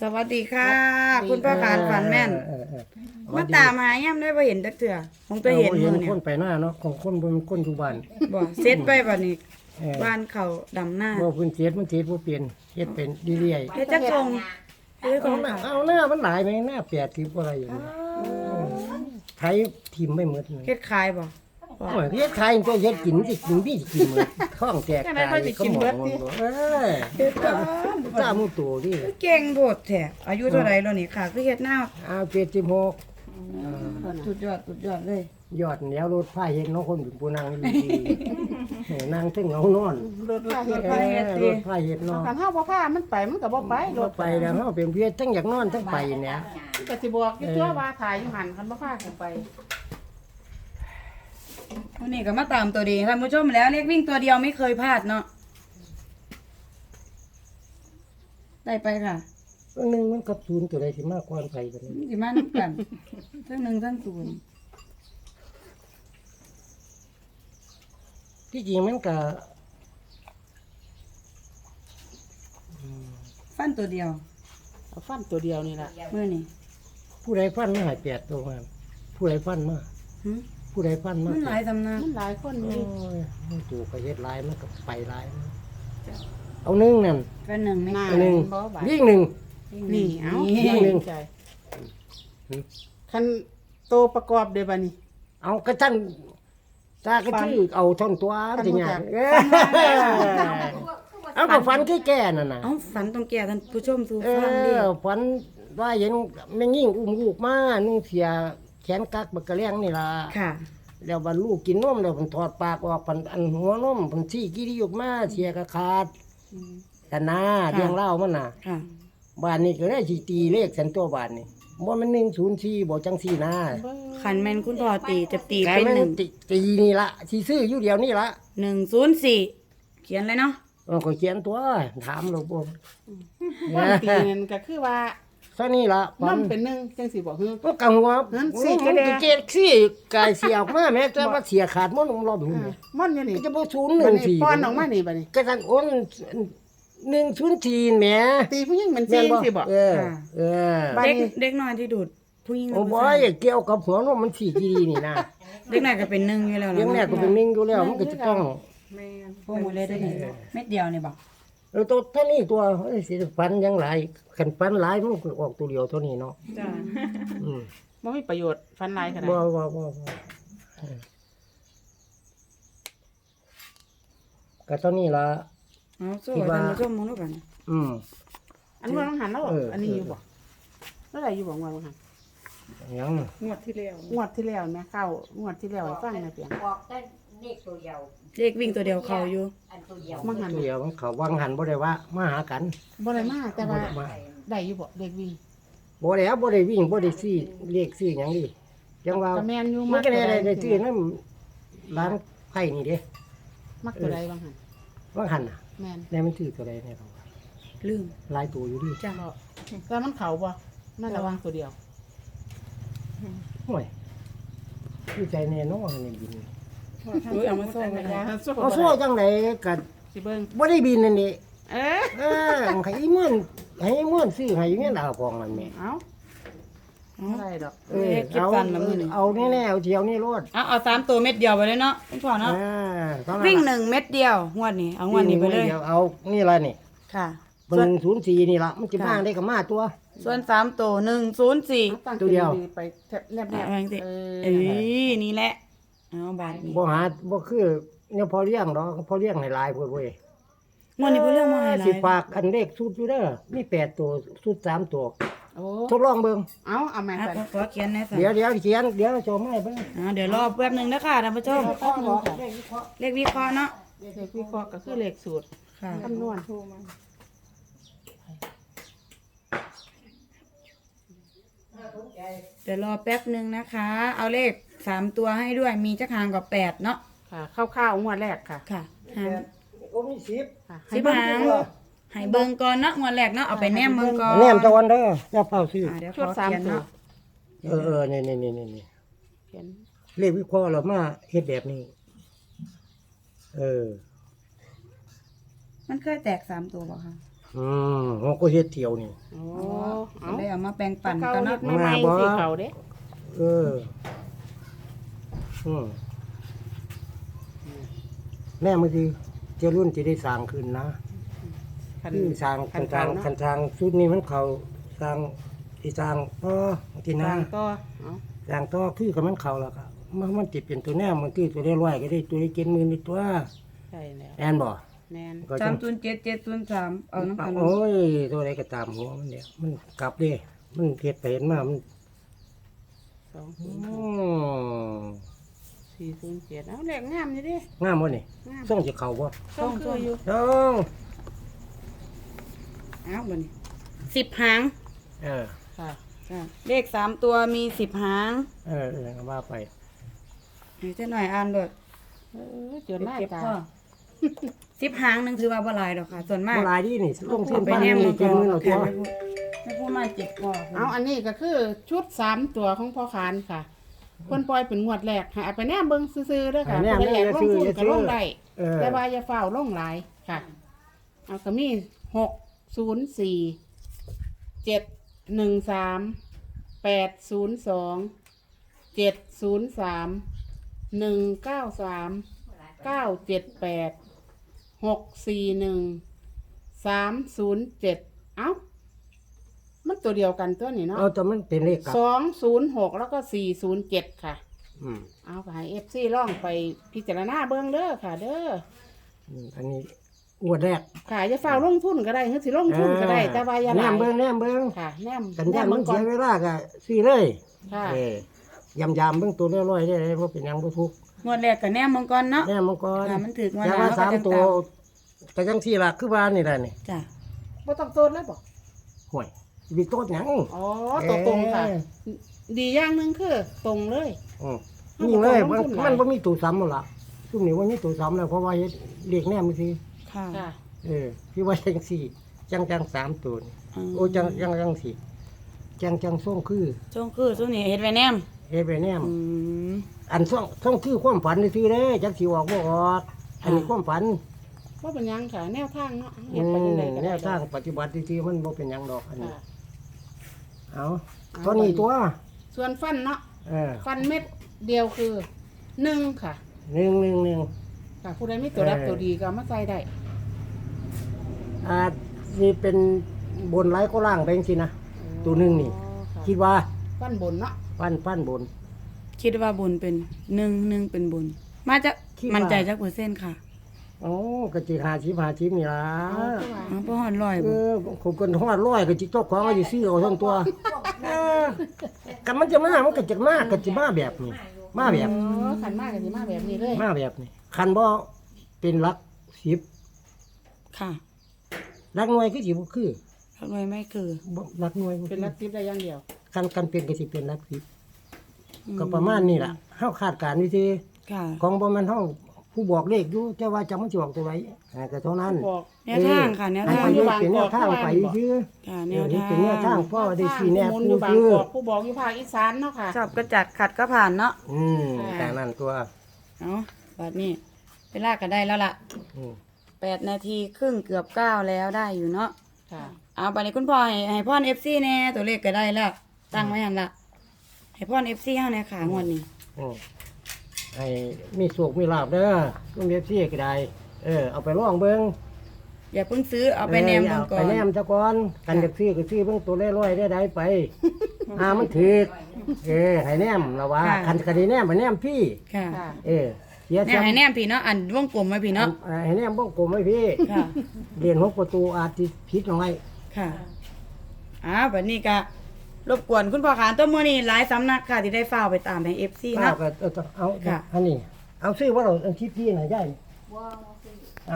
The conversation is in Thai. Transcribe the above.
สวัสดีค่ะ คุณพ่อขานฝันแม่น เออเออเออมาตามหาย่ำได้บ่เห็นจักเถื่อคงตัวเห็นอามือเนี่คยนไปหน้าเนาะของคนบนคนอยู่บ้านบ่เสร็จไปบ่นี่เออบ้านเขาดำหน้า บ่เพื้นเจ็ดมันเจ็ดบ่เปลี่ยนเฮ็ดเป็นเรื่อยเฮ็ดจักทรงเฮ็ดๆทรเอางหน้าค่ะเอาหน้ามันหลายไหมหน้าแปดสิบอะไรอย่างนี้ไทยทิมไม่หมดเลยเฮ็ดขายบ่ โอ้ยเฮ็ดไทยตัวเฮ็ดกินสิกินพี่สิกินหมดท้องแตกตายก็หมดเออเฮ็ดตามตามมือตัวดิเก่งโพดแท้อายุเท่าไหร่แล้วนี่ค่ะคือเฮ็ดหน้าเอาเจ็ดสิบหกสุดยอดสุดยอดเลย ยอดแล้วรถผ้าเฮ็ดน้องคนเป็นผู้นั่งอยู่ดีเออนั่งถึงเอานอนรถพาเฮ็ดเอไปอรถผ้าเฮ็ดนอนคันเฮาบ่พามันไปมันก็บ่ไปรรถถไปแล้วเฮาเป็นเพียทั้งอยากนอนทั้งไปเนี่ยมันก็สิบอกอยู่ตัวว่าถ่ายอยู่หันคันบ่พากูไป วันนี้ก็มาตามตัวดีท่านผู้ชมแล้วเลขวิ่งตัวเดียวไม่เคยพลาดเนาะได้ไปค่ะอันหนึงมันกับศูนย์ตัวใดสิมากกว่าไปกันสิมานํกันทั้งหนึ่งทั้งศูนย์ที่จริงมันก็ฟันตัวเดียวเอาฟันตัวเดียวนี่ล่ะมื้อนี้ผู้ใดฟันมาใหายแปดตัวมาผู้ใดฟันมาหึ ผู้ใดฟันมามันหลายตำนานมันหลายคนโอ้นี่ยมันตู่ก็เฮ็ดหลายมันก็ไปหลายเอาหนึ่งนั่น เป็นหนึ่งไม่หน้าเอาหนึ่ง บ่บาดวิ่งหนึ่ง นี่เอานี่หนึ่งใจหึคันโตประกอบเด้บัดนี้ เอากระทั่งตากระชื่อเอาท่อนตัวฟันสิบ่เนี่ยจัก เอ้ยเอาก็ฝันที่แก่นั่นน่ะ เอ้าฝันต้องแก่ท่านผู้ชมสู่เอฟังดิอฝันว่าเห็นแม่ยิ่งอุ้มลูกมานุ่งเสีย แขนกักบักกะเลี้ยงนี่ล่ะค่ะ แล้วบรรลูกกินนมแล้วมันถอดปากออกมันอันหัวนมมันซี่กี้ที่ยกมาเสียกระขาดกันนาเรียงเล่ามันน่ะค่ะบ้านนี้ก็ได้สิตีเลขสันตัวบ้านนี่บ่มันหนึ่งศูนย์สี่บ่จังสี่นะขันแมนคุณพ่อตีจะตีแต่เป็นมันหนึ่งตีตีนี่ละสิซื้ออยู่เดียวนี่ละหนึ่งศูนย์สี่เขียนเลยเนาะเออก็เขียนตัวถามเราบ่ฟันตีนั่นก็คือว่า ซะนี่ละน้ำเป็นหนึ่งจังสิบอกคือก็กังหัวนั่นสิมันก็ได้ก็เจ็ดสี่กายเสียออกมาแม้แต่ว่าเสียขาดมันรอบหนึงเนี่ยมันอยู่นี่ก็จะบ่ศูนย์หบันึ่ดงนี้สี่ป้อนออกมานี่บัดนี้ก็ทันโอนหนึ่งศูนย์สี่แหมตีผู้หญิงมันแม่จรินงสิบอกเออเออบ้านเด็กนี้เด็กน้อยที่ดูดผู้หญิงโอ้หรืบ่ผู้ชายเกี่ยวกับหัวนมมันสี่กีดีนี่นะเด็กน้อยก็เป็นหนึ่งอยู่แล้วเลี้ยงแรกก็เป็นนิ่งอยู่แล้วมันก็จะต้อง แม่น พวกหมดเลยได้นี่เม็ดเดียวนี่บอก เออตัวเท่านี้ตัวเอ้ยสิฟันยังหลายขันฟันหลายมันก็ออกตัวเดียวเท่านี้เนาะจ้าอืมบ่มีประโยชน์ฟันลายขนาดบ่นั้นบ่บ่บ่เออก็เท่านี้ละเอาสู้กับท่านผู้ชมมองด้วยกันอืม อันนี้มันหันแล้วเอออั อันนี้อยู่บ่แล้วอะไรอยู่บ่งวดบ่หันยังงวดที่แล้วงวดที่แล้วแม่เข้างวดที่แล้วให้ฟังนะเปียงบอกได้ เลขตัวเดียวเลขวิ่งตัวเดียวเขาอยู่ อันตัวเดียวมันหันตัวเดียวมันเขาวังหันบ่ได้ว่ามาหากัน บ่ได้มาแต่ว่าบ่ได้มา ได้อยู่บ่เด็กวิ่งบ่ได้บ่ได้วิ่งบ่ได้ซี่เลขซี่หยังดิยังว่าก็แม่นอยู่มันก็ได้ตัวได้ใดได้ซื้อน้ำร้านไผ่นี่เด้มักตัวใดบ้างหันวังหันน่ะแม่นได้มันซื้อตัวใดเนี่ยเขาว่าลืมหลายตัวอยู่ดิจ้าบ่แต่มันเข้าบ่มันระวังตัวเดียวห่วยคือใจแน่นอนนี่บินเอ้ยเอามาส่งไปอย่านะสู้เอาโซ่จังไดก็สิเบิ่งบ่ได้บินนั่นนี่เอ๊ะเออให้อีม่วนให้อีม่วนซื้อให้เงินดาวพองนั่นแหม่เอ้าเอาอะไรดอกเออเลขเก็บเอาฟันละมื้อนี้เอาแน่ๆเอาเที่ยวนี่รถเอาเอาสามตัวเม็ดเดียวไปเลยเนาะคุณพ่อเนาะอ่าเท่านั้นวิ่งล่ะหนึ่งเม็ดเดียวงวดนี้เอางวดนี้ไปเลย ดี๋วเอานี่ละนี่ค่ะเบิ่ง04นี่ล่ะมันสิมาได้ก็มาตัว ส่วนสามตัวหนึ่งศูนย์สี่ตั้งตัวเดียว ไปแทบแนบเอาอย่างสิเออเอ้ยนี่แหละ เอาบาทนี้บ่หาบ่คือเนี่ยพอเลี้ยงดอกพอเลี้ยงให้หลายพุ่นเว้ยงวดนี้เพิ่นเรื่องมาให้หลาสิยฝากอันเลขสุดอยู่เด้อมีแปดตัวสุดสามตัวโอ้ทดลองเบิ่งเอาเอามาอะใส่ขอขอเขียนหนะสิเดี๋ยวเดี๋ยวเขียนเดี๋ยวโชว์ให้เบิ่งอ่าเดี๋ยวรอแป๊บหนึงนะคะท่านผู้ชมเลขวิเคราะห์เลขวิเคราะห์เลขวิเคราะห์เนาะเลขวิเคราะห์ก็คือเลขสูตรค่ะคำนวณเดี๋ยวรอแป๊บหนึงนะคะ เอาเลข สามตัวให้ด้วยมีจักหางกับแปดเนาะค่ะคร่าวๆงวดแรกค่ะ ค่ะหางโอ้มีสิบค่ะสิบเบิ่หางตัวให้เบิ่งก่อนเนาะงวดแรกเนาะเอาไปแนมเบิ่งก่อนแนมตะวันเด้ออย่าเฝ้าซื้ออ่าเดี๋ยวขชุอดสามเขียนตัวเนาะเออเออนี่นี่นี่นี่นี่เขียนเลขวิเคราะห์เรามาเฮ็ดแบบนี้ เออ มันเคยแตกสามตัวบ่คะอืมเขาก็เฮ็ดเที่ยวนี่ โอ้อ๋อก็มาแบ่งปันเก่ากันเฮ็เนาะดมาใหม่มาบ่ สิเขาเด้เออ อืมแม่มือคือเจ้ารุ่นจะได้สร้างขึ้นนะคันคือสร้างคัคันนสร้างเก่าเนาะคันสร้างชุดนี้มันเขาสร้างที่สร้างต่อที่สนาร้างต่อเอาสร้างต่อคือกับมันเขาแล้วก็มันมันติดเป็นตัวแน่มันคือตัวได้ร้อยก็ได้ตัวได้เจ็ดหมื่นในตัวใช่แล้วแอนบ่แม่นก็สาจัมงศูนย์เจ็ดเจ็ดศูนย์สามเอาน้ำกันโอ้ยตัวใดก็ตามหัวมันเนี่ยมันกลับเด้มันเฮ็ดไปเห็นมามันสองอืศูนย์มสี่ ศูนย์เจ็ดเอาแหลกงามอยู่เดิงามบ่นี่งามส่งสิเข้าบ่ต้องคืออยู่ต้องอ้าวบัดนี้สิบหางเออค่ะจ้ะเลขสามตัวมีสิบหางเออเออก็ว่าไปให้เจ้าหน่อยอ่านด้วยเออจนหน้าเก็บตาพ่อสิบหางหนึงถือว่าบ่หลายดอกค่ะ ส่วนมากบ่หลายดีนี่ลงเส้นไปปั้นแนนี่มนี่มังกเจ็ดรหมื่นเอาตัว ไม่พูดไม่พูดมาเจ็บพ่อเอาอันนี้ก็คือชุดสามตัวของพ่อคานค่ะ เพิ่นปล่อยเป็นงวดแรกให้เอาไปแนมเบิ่งซื่อๆเด้อค่ะให้แนมเพิ่นอยากลงทุนเด้อก็ลงได้เออ แต่ว่าอย่าเฝ้าลงหลายค่ะ เอาก็มีหกศูนย์สี่เจ็ดหนึ่งสามแปดศูนย์สองเจ็ดศูนย์สามหนึ่งเก้าสามเก้าเจ็ดแปดหกสี่หนึ่งสามศูนย์เจ็ดเอ้ามัน ตัวเดียวกันตัวนี้เนาะเอาแต่มันเป็นเลขกลับสองศูนย์หกแล้วก็สี่ศูนย์เจ็ดค่ะ อืมเอาไปเอฟซีล่องไปพิจารณาเบื้องเด้อค่ะ เด้อ อืมอันนี้อวดแรกค่ะจะฝ้าวลงทุนก็ได้หรือสิลงทุนก็ได้ แต่ว่าอย่าหแนลายมเบิ่งแนมเบิ่งค่ะแนมกันแนยามนมัมันนก่อเสีนยเวลาก็ซื้อเลยค่ะเออยำยำๆเบิ่งตัวร้อยๆได้เลยบ่เป็นหยังบ่ทุกข์งวดแรกกับแนมมังกรเนาะแนมมันก่อนค่ะมันถึกมาแต่แล้วว่าก็สามจังตัวตามก็จังที่ล่ะคือว่านี่แหละนี่จ้ะบ่ต้องต้นเลยบอกห่วย สิไปโต๊ดหยังอ๋อตัวตรงค่ะ เอ้ยดีอย่างหนึงคือ ตรงเลย อืมมันนี่เลยบ่มันต้องลงทุนหลายมันบ่มีตัวซ้ำหมดละซุ่มนี่ว่ามีตัวซ้ำแล้วเพราะว่าเฮ็ดเลขแนมมันสิค่ะค่ะ เออพี่ว่าจังสี่ จังจังสามตัวนี่มโอ้จังจังจังสี่ จังจังส่งคือช่วงคือช่วงนี้เฮ็ดไว้แนมเฮ็ดไปแนม อืม อันส่งส่งคือความฝันซื่อๆเด้จังสิออกบ่ออกอันนี้ความฝันว่าเป็นหยังค่ะ แนวทางเนาะอืเฮ็ดไปจังได๋มก็แนได้วทางปฏิบัติซื่อๆมันบ่เป็นหยังดอกอันนี้ ค่ะ เอาตัวนี้ตัว ส่วนฟันเนาะเออฟันเม็ดเดียวคือหนึ่งค่ะหนึ่งหนึ่งหนึ่งค่ะผู้ใดมีตัวรับเออตัวดีก็เอามาใส่ได้อาจสิเป็นบนไหลก็ล่างไปจังซี่นะ ตัวหนึ่งนี่ อ๋อค่ะคิดว่าฟันบนเนาะปั้นปั้นบน คิดว่าบุญเป็นหนึ่งหนึ่งเป็นบุญ มาจะคิดว่ามั่นใจจักเปอร์เซ็นต์ค่ะ โอ้กะจิหาชิบหาชิบนี่ล่ะเอาคือว่าอ๋อบ่ฮอดร้อยเอบ่อผมกันทอดร้อยกะจิเจ้าของก็สิซื้อเอาทั้งตัวเออกันมันจะมามันก็จะมากก็จะมาแบบนี้มาแบบเออขันมากกันสิมาแบบนี้เลยมาแบบนี้คันบ่เป็นหลักสิบค่ะหลักหน่วยคือสิบ่คือทักหน่วยไม่คือบ่หลักหน่วยบ่เป็นรักทิพย์ได้อย่างเดียวคันกันเป็นก็สิเป็นหลักสิบอืก็ประมาณนี้ล่ะเฮาคาดการณ์วิธีค่ะของบ่แม่นเฮา ผู้บอกเลขอยู่แต่ว่าจำมันสิออกตัวไหนอ่าก็เท่านั้น บอก แนวทางค่ะแนวให้ทางไปเฮ็ดเป็นแนวทางไปซื่อค่ะแนเดี๋ยววทานี้งเป็นแนวทางพ่อได้สีแนบหมุนคูอยู่บางคือกอกผู้บอกอยู่ภาคอีสานเนาะค่ะ ชอบก็จัดขัดก็ผ่านเนาะอืมค่ะแต่นั่นตัวเอาบัดนี้เวลาก็ได้แล้วล่ะอืมแปดนาทีครึ่งเกือบเก้าแล้วได้อยู่เนาะค่ะ เอาบัดนี้คุณพ่อให้ให้พ่อนเอฟซีแน่ตัวเลขก็ได้แล้วตั้งไว้หันละให้พ่อนเอฟซีเฮาในขางวดนี้อืม ให้มีสุขมีลาบเด้อลุงเอฟซีก็ได้ เออเอาไปลองเบิ่งอย่าเพิ่งซื้อเอาไปแนมเบิ่งก่อไปนแนมซะก่อนกันจะซื้อก็ซื้อเบิ่งตัวร้อยๆได้ได้ไปอ่ามันถูกเออให้แนมละว่าคันคันได้แนมไปแนมพี่ ค่ะค่ะ เออเสียแนมให้แนมพี่เนาะอันวงกลมไว้พี่เนาะอ่าให้แนมบ้องกลมไว้พี่ค่ะเรียนหกประตูอาจสิผิดหน่อยค่ะอ้าวบัดนี้ก็ รบกวนคุณพ่อขานตัวมือนี้หลายสำนักค่ะที่ได้ฟ้าวไปตามให้เอฟซีเอาเนาะก็เอาเอาค่ะอันนี้เอาซื้อว่าเราอันที่พี่น่ะยายว้าว